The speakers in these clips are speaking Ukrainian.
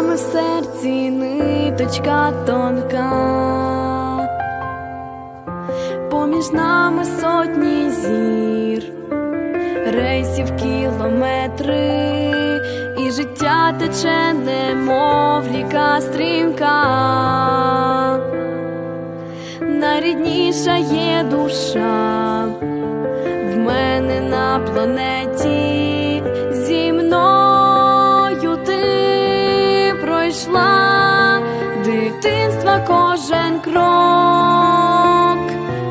у серці ниточка тонка, поміж нами сотні зір, рейсів кілометри, і життя тече, немов ріка стрімка, найрідніша є душа в мене на планеті пройшла. Дитинства кожен крок,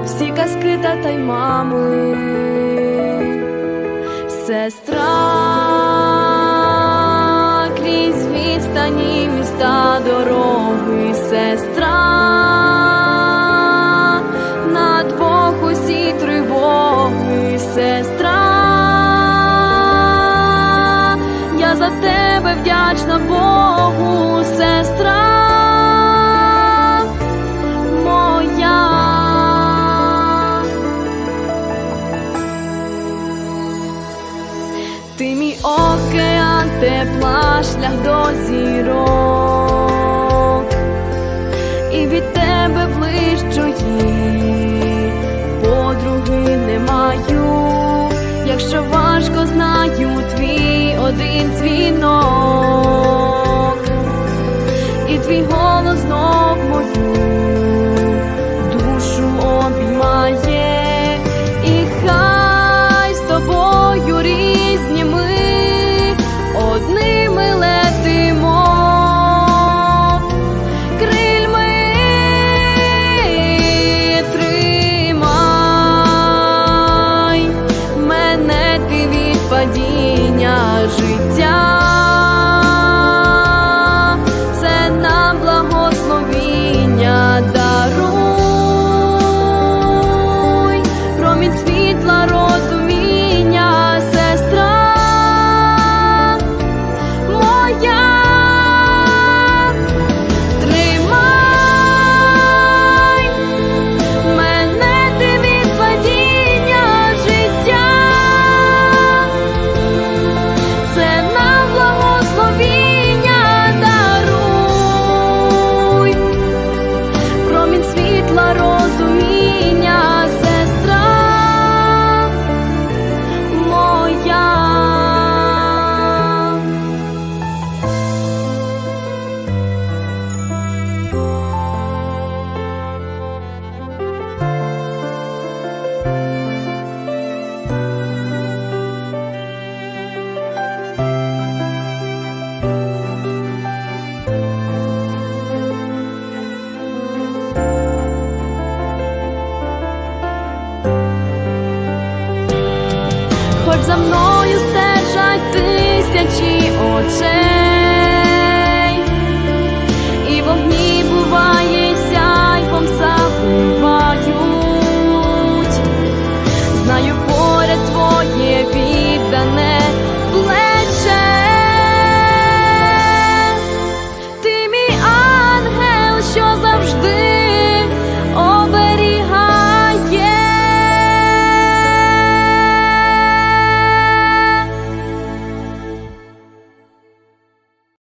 всі казки та й мами, сестра крізь відстані міста дороги, тепла шлях до зірок, і від тебе ближчої подруги не маю, якщо важко знаю твій один дзвінок, і твій голос знов It's me за мною стежать тисячі очей.